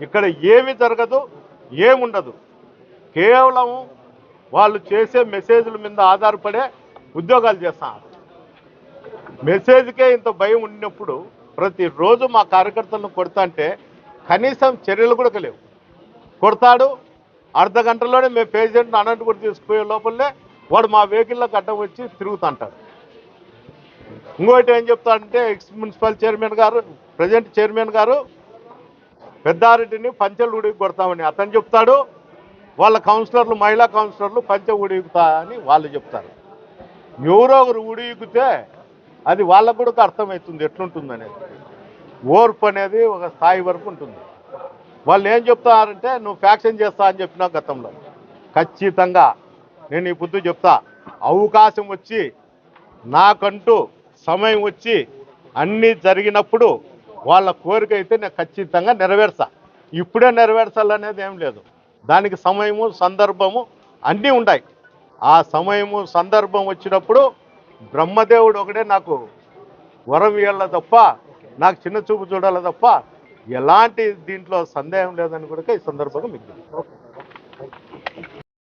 ఇక్కడ ఏమి జరగదు ఏముండదు. కేవలం వాళ్ళు చేసే మెసేజ్ల మీద ఆధారపడే ఉద్యోగాలు చేస్తాం మెసేజ్కే ఇంత భయం ఉన్నప్పుడు ప్రతిరోజు మా కార్యకర్తలను కొడతాంటే కనీసం చర్యలు కూడా లేవు కొడతాడు అర్ధ గంటలోనే మేము పేషెంట్ని అనంతపురం తీసుకుపోయే లోపలనే వాడు మా వెహికల్లోకి అడ్డం వచ్చి తిరుగుతుంటాడు ఇంకోటి ఏం చెప్తాడంటే ex municipal chairman garu present chairman garu పెద్దారెడ్డిని పంచెలు ఉడికి కొడతామని అతను చెప్తాడు వాళ్ళ కౌన్సిలర్లు మహిళా కౌన్సిలర్లు పంచె ఉడిగుతా అని వాళ్ళు చెప్తారు. ఎవరో ఒకరు ఉడిగితే అది వాళ్ళకు కూడా అర్థమవుతుంది ఎట్లుంటుంది అనేది ఓర్పు అనేది ఒక స్థాయి వరకు ఉంటుంది. వాళ్ళు ఏం చెప్తారంటే నువ్వు ఫ్యాక్షన్ చేస్తా అని చెప్పినా గతంలో. ఖచ్చితంగా నేను ఈ బుద్ధి చెప్తా. అవకాశం వచ్చి నాకంటూ సమయం వచ్చి అన్నీ జరిగినప్పుడు వాళ్ళ కోరిక అయితే నేను ఖచ్చితంగా నెరవేర్చా. ఇప్పుడే నెరవేర్చాలనేది ఏం లేదు. దానికి సమయము సందర్భము అన్నీ ఉంటాయి. ఆ సమయము సందర్భం వచ్చినప్పుడు బ్రహ్మదేవుడు ఒకడే నాకు వరం ఇవ్వాల తప్ప నాకు చిన్న చూపు చూడాలి తప్ప ఎలాంటి దీంట్లో సందేహం లేదని కూడా ఈ సందర్భంగా మీకు